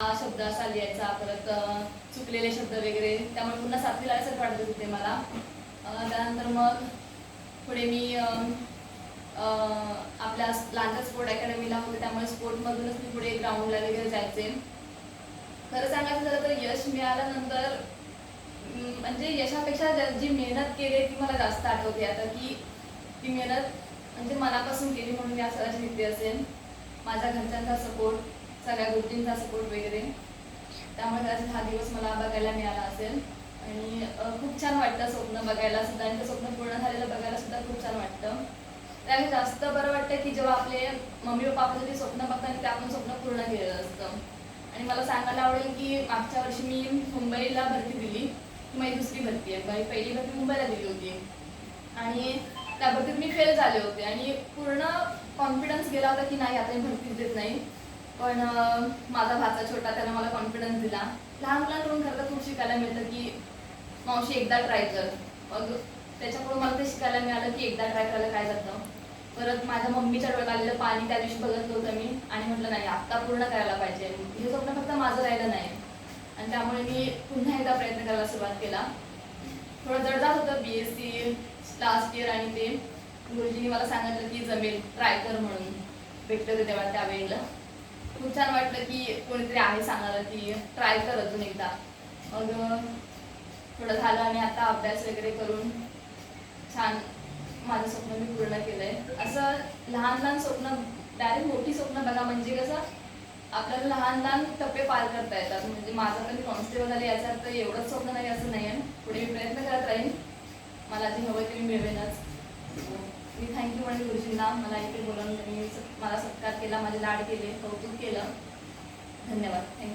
हा शब्द असा लिहायचा परत चुकलेले शब्द वगैरे. त्यामुळे पुन्हा सातवीला असं वाटत होते मला. त्यानंतर मग पुढे मी अं, आपल्या लांजा स्पोर्ट अकॅडमीला होते. त्यामुळे स्पोर्टमधूनच मी पुढे ग्राउंडला वगैरे जायचे. खरं सांगायचं झालं तर यश मिळाल्यानंतर म्हणजे यशापेक्षा जी मेहनत केली ती मला जास्त आठवते. आता की ती मेहनत म्हणजे मनापासून केली म्हणून मी असं अशी असेल. माझ्या घरच्यांचा सपोर्ट सगळ्या गोष्टींचा सपोर्ट वगैरे. त्यामुळे कदाचित हा दिवस मला बघायला मिळाला असेल. आणि खूप छान वाटतं स्वप्न बघायला सुद्धा आणि ते स्वप्न पूर्ण झालेलं बघायला सुद्धा खूप छान वाटतं. त्यापेक्षा जास्त बरं वाटतं की जेव्हा आपले मम्मी पप्पा आपल्यासाठी स्वप्न बघतात आणि ते आपण स्वप्न पूर्ण केलेलं असतं. आणि मला सांगायला आवडेल की मागच्या वर्षी मी मुंबईला भरती दिली. माझी दुसरी भरती आहे. माझी पहिली भरती मुंबईला दिली होती. आणि त्या भरतीत मी फेल झाले होते. आणि पूर्ण कॉन्फिडन्स गेला होता की नाही आता मी भरतीच देत नाही. पण माझा भाचा छोटा त्याने मला कॉन्फिडन्स दिला. लहान मुलांकडून खरं तर खूप शिकायला मिळतं की मावशी एकदा ट्राय कर. मग त्याच्याकडून मला ते शिकायला मिळालं की एकदा ट्राय करायला काय जातं. परत माझ्या मम्मीच्या डोळ्यात आलेलं पाणी त्या दिवशी बघत होतं मी. आणि म्हटलं नाही आत्ता पूर्ण करायला पाहिजे. हे स्वप्न फक्त माझं राहिलं नाही. आणि त्यामुळे मी पुन्हा एकदा प्रयत्न करायला सुरुवात केला. थोडं जडदार होतं B S C last year आणि ते. गुरुजींनी मला सांगितलं की जमेल ट्राय कर म्हणून. भेटलं ते तेव्हा त्यावेळेला खूप छान वाटलं की कोणीतरी आहे सांगायला की ट्राय कर अजून एकदा. मग थोडं झालं आणि आता अभ्यास वगैरे करून छान माझं स्वप्न मी पूर्ण केलंय. असं लहान लहान स्वप्न डायरेक्ट मोठी स्वप्न बघा म्हणजे कसं आपल्याला लहान लहान टप्पे पार करता येतात. म्हणजे माझं कधी कॉन्स्टेबल झाले याचा अर्थ एवढंच स्वप्न नाही असं नाही आहे. पुढे मी प्रयत्न करत राहीन. मला जे हवं ते मी मिळवेनच हो. मी थँक्यू म्हणे गुरुजींना मला इथे बोलावून त्यांनी मला सत्कार केला माझे लाड केले कौतुक केलं. धन्यवाद. थँक्यू